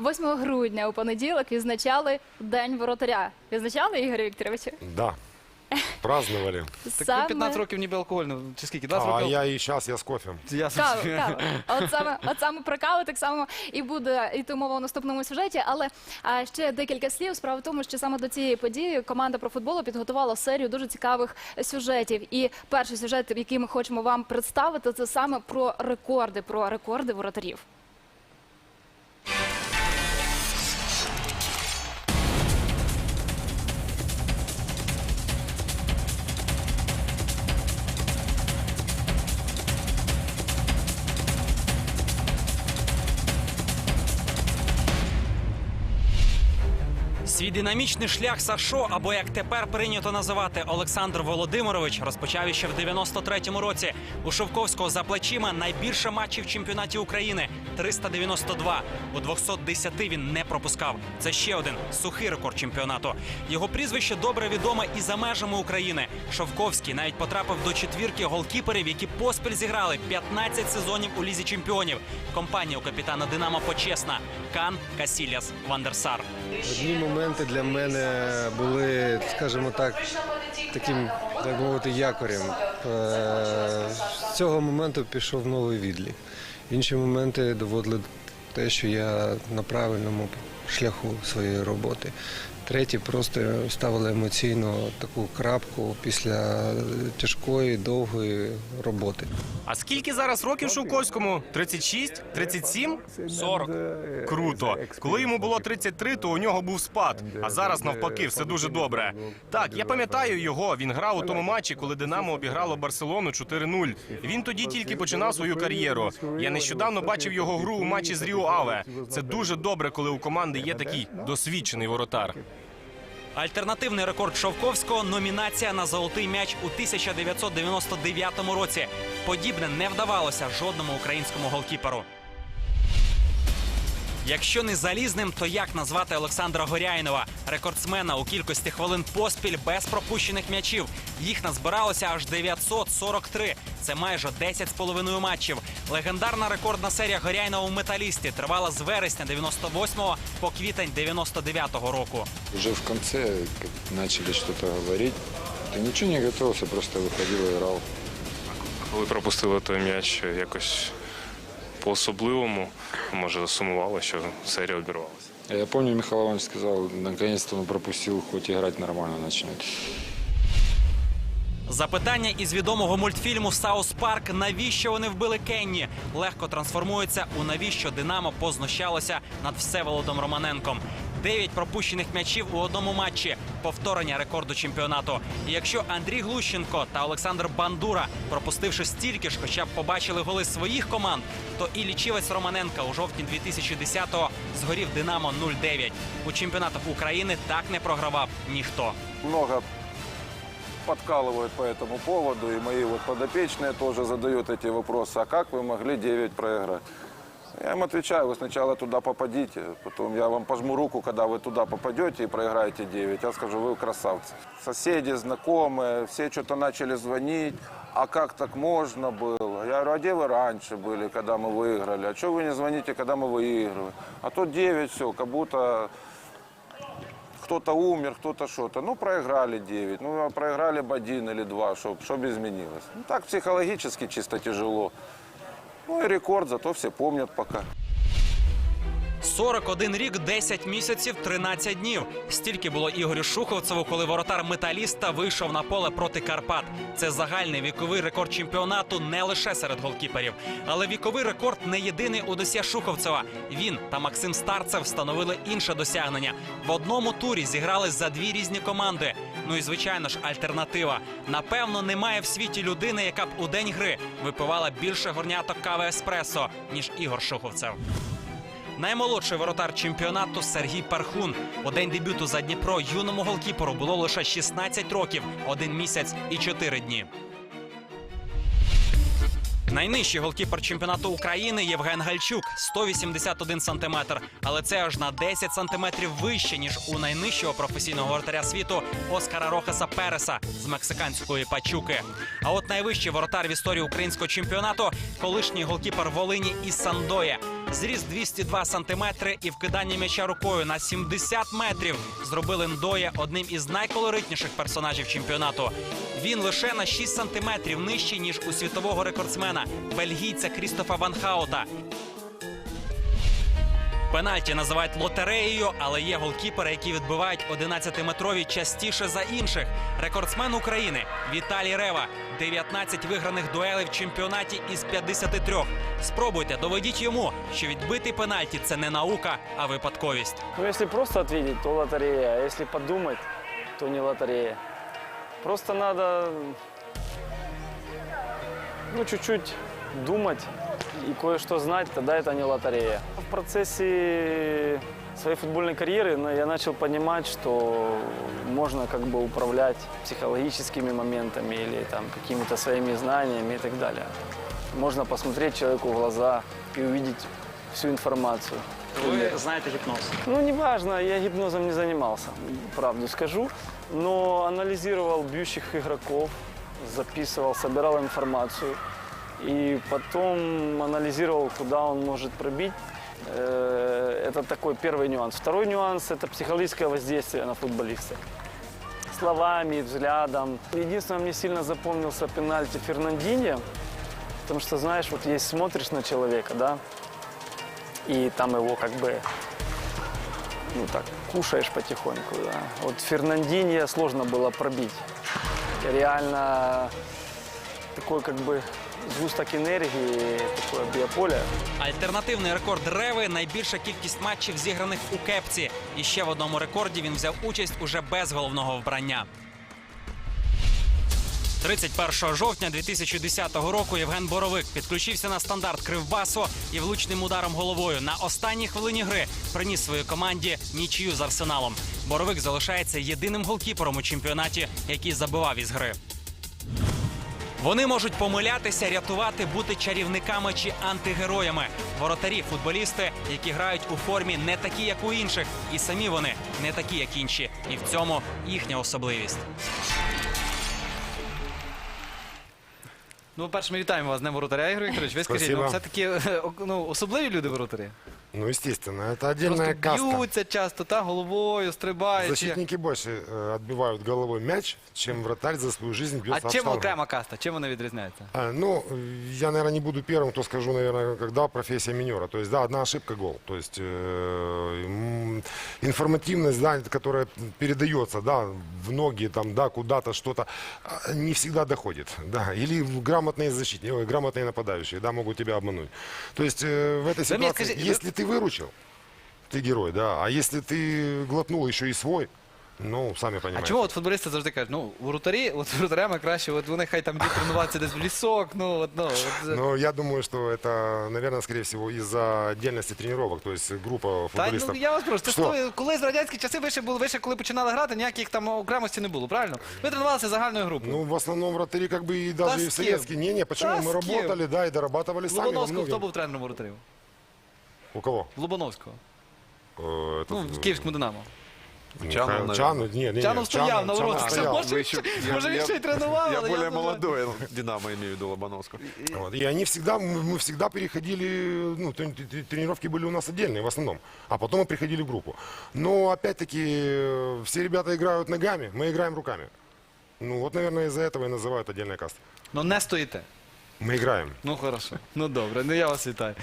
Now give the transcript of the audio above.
8 грудня у понеділок відзначали День воротаря. Відзначали Ігоря Вікторовича? Да. Праздновали. Так ви 15 років ніби алкогольно. Чи скільки? 20 А років? я и сейчас, я с кофе. Я Каву, каву. От саме, от саме про каву так само і буде йти мова у наступному сюжеті. Але а, ще декілька слів. Справа в тому, що саме до цієї події команда про футболу підготувала серію дуже цікавих сюжетів. І перший сюжет, який ми хочемо вам представити, це саме про рекорди, про рекорди воротарів. Свій динамічний шлях Сашо, або як тепер прийнято називати Олександр Володимирович, розпочав іще в 93-му році. У Шовковського за плечима найбільше матчів в чемпіонаті України 392. У 210 він не пропускав. Це ще один сухий рекорд чемпіонату. Його прізвище добре відоме і за межами України. Шовковський навіть потрапив до четвірки голкіперів, які поспіль зіграли 15 сезонів у лізі чемпіонів. Компанія у капітана Динамо почесна. Кан Касіляс Вандерсар. Одні моменти для мене були, скажімо так, таким, так мовити, якорем. Е, З цього моменту пішов новий відлік. Інші моменти доводили те, що я на правильному шляху своєї роботи. Треті просто ставили емоційно таку крапку після тяжкої, довгої роботи. А скільки зараз років Шовковському? 36? 37? 40. Круто. Коли йому було 33, то у нього був спад. А зараз навпаки, все дуже добре. Так, я пам'ятаю його. Він грав у тому матчі, коли Динамо обіграло Барселону 4-0. Він тоді тільки починав свою кар'єру. Я нещодавно бачив його гру у матчі з Ріо Аве. Це дуже добре, коли у команди є такий досвідчений воротар. Альтернативний рекорд Шовковського номінація на золотий м'яч у 1999 році. Подібне не вдавалося жодному українському голкіперу. Якщо не залізним, то як назвати Олександра Горяйнова, рекордсмена у кількості хвилин поспіль без пропущених м'ячів. Їх назбиралося аж 943. Це майже 10 з половиною матчів. Легендарна рекордна серія Горяйнова у металісті тривала з вересня 98-го по квітень 99-го року. Уже в конце как начали что-то говорить. Ты не готовился, просто выходил и играл. Коли пропустили той м'яч якось по-особливому, може сумувало, що серія обірвалася. Я пам'ятаю, Михайло Іванович сказав, наконець-то пропустив, хоч і грати нормально начнет. Запитання із відомого мультфільму Саус Парк навіщо вони вбили Кенні легко трансформується у навіщо Динамо познущалося над Всеволодом Романенком. Дев'ять пропущених м'ячів у одному матчі, повторення рекорду чемпіонату. І якщо Андрій Глущенко та Олександр Бандура, пропустивши стільки ж, хоча б побачили голи своїх команд, то і лічівець Романенка у жовтні 2010-го згорів Динамо 0-9. У чемпіонатах України так не програвав ніхто. много подкалывают по этому поводу, и мои вот подопечные тоже задают эти вопросы. А как вы могли 9 проиграть? Я им отвечаю, вы сначала туда попадите, потом я вам пожму руку, когда вы туда попадете и проиграете 9. Я скажу, вы красавцы. Соседи, знакомые, все что-то начали звонить. А как так можно было? Я говорю, а где вы раньше были, когда мы выиграли? А что вы не звоните, когда мы выигрываем? А то 9 все, как будто кто-то умер, кто-то что-то. Ну, проиграли 9. Ну, а проиграли бы один или два, что изменилось. Ну, так психологически чисто тяжело. Ну, и рекорд, зато все помнят пока. 41 рік, 10 місяців, 13 днів. Стільки було Ігорю Шуховцеву, коли воротар металіста вийшов на поле проти Карпат. Це загальний віковий рекорд чемпіонату не лише серед голкіперів, але віковий рекорд не єдиний у досі Шуховцева. Він та Максим Старцев встановили інше досягнення. В одному турі зіграли за дві різні команди. Ну і звичайно ж, альтернатива. Напевно, немає в світі людини, яка б у день гри випивала більше горняток кави еспресо, ніж Ігор Шуховцев. Наймолодший воротар чемпіонату Сергій Пархун. У день дебюту за Дніпро юному голкіперу було лише 16 років, один місяць і 4 дні. Найнижчий голкіпер чемпіонату України Євген Гальчук 181 сантиметр. Але це аж на 10 сантиметрів вище, ніж у найнижчого професійного воротаря світу Оскара Рохаса Переса з мексиканської пачуки. А от найвищий воротар в історії українського чемпіонату колишній голкіпер Волині із Сандоя Зріст 202 сантиметри і вкидання м'яча рукою на 70 метрів зробили Ндоя одним із найколоритніших персонажів чемпіонату. Він лише на 6 сантиметрів нижчий ніж у світового рекордсмена бельгійця Крістофа Ван Хаута. Пенальті називають лотереєю, але є голкіпери, які відбивають 11-метрові частіше за інших. Рекордсмен України Віталій Рева. 19 виграних дуелей в чемпіонаті із 53. Спробуйте, доведіть йому, що відбити пенальті це не наука, а випадковість. Ну, если просто ответить, то лотерея, а если подумать, то не лотерея. Просто надо, ну, чуть-чуть думать и кое-что знать, тогда это не лотерея. В процессе своей футбольной карьеры ну, я начал понимать, что можно как бы управлять психологическими моментами или там какими-то своими знаниями и так далее. Можно посмотреть человеку в глаза и увидеть всю информацию. Ви знаєте гіпноз. Ну, неважно, я гипнозом не занимался, правду скажу, но анализировал бьющих игроков, записывал, собирал информацию и потом анализировал, куда он может пробить. Э, Это такой первый нюанс. Второй нюанс – это психологическое воздействие на футболиста. Словами, взглядом. Единственное, мне сильно запомнился пенальти Фернандиньо, потому что, знаешь, вот есть смотришь на человека, да, и там его как бы ну так, кушаешь потихоньку. Да. Вот Фернандинья сложно было пробить. Реально такой как бы сгусток энергии, такое биополе. Альтернативний рекорд Реви найбільша кількість матчів зіграних у кепці. І ще в одному рекорді він взяв участь уже без головного вбрання. 31 жовтня 2010 року Євген Боровик підключився на стандарт Кривбасу і влучним ударом головою на останній хвилині гри приніс своїй команді нічию з арсеналом. Боровик залишається єдиним голкіпером у чемпіонаті, який забивав із гри. Вони можуть помилятися, рятувати, бути чарівниками чи антигероями. Воротарі, футболісти, які грають у формі не такі, як у інших, і самі вони не такі, як інші. І в цьому їхня особливість. Ну, по-перше, ми вітаємо вас з Днем воротаря, Ігор Вікторович. Ви скажіть, Спасибо. ну, все-таки ну, особливі люди воротарі. Ну, естественно, это отдельная Просто каста. б'ються часто, та головою, стрибають. чи як? Защитники больше э, отбивают головой мяч, чем вратарь за свою жизнь бьется А об чим штангу. окрема каста? Чим вони відрізняються? А, Ну, я, наверное, не буду первым, кто скажу, наверное, когда профессия минера. То есть, да, одна ошибка гол. То есть, э, м, информативность, да, которая передается, да, в ноги, там, да, куда-то, что-то, а, не всегда доходит, да. Или грамотные защитники, ой, грамотные нападающие, да, могут тебя обмануть. То есть, э, в этой мне ситуации, скажи, вы- если ты выручил, ты герой, да. А если ты глотнул еще и свой, ну, сами А понимаете. чому от футболісти завжди кажуть, ну, воротарі, от воротарями краще, от вони хай там йдуть тренуватися десь в лісок, ну, от, ну, от, Но я думаю, что это, наверное, скорее всего, из-за отдельности тренировок. То есть группа Та футболистов. ну я вас прошу, це Що? ж то, коли з радянські часи ви ще були, ви ще коли починали грати, ніяких там окремості не було, правильно? Ви тренувалися загальною групою. Ну, в основном вратари как бы и даже Да и в с кем? советские. Не-не, почему? Да Мы с кем? работали, да, и дорабатывали сами. во Лобановського хто многим. був тренером воротарів? У кого? Лобановського. Э, этот, Ну, в Київському Динамо. ну, Чанов, Ха- наверное. Чанов, не, не, не, Чанов стояв на Чанов воротах. стоял. Може, Вы еще- я- може, він я- ще й тренував, Я але более думаю- молодой, ну, Динамо имею в виду Лобановского. Вот. И они всегда, мы мы всегда переходили, ну, трени- трени- тренировки были у нас отдельные в основном, а потом мы приходили в группу. Но, опять-таки, э, все ребята играют ногами, мы играем руками. Ну, вот, наверное, из-за этого и называют отдельная каста. Ну не стоїте. Мы играем. Ну хорошо. Ну добре, ну я вас вітаю.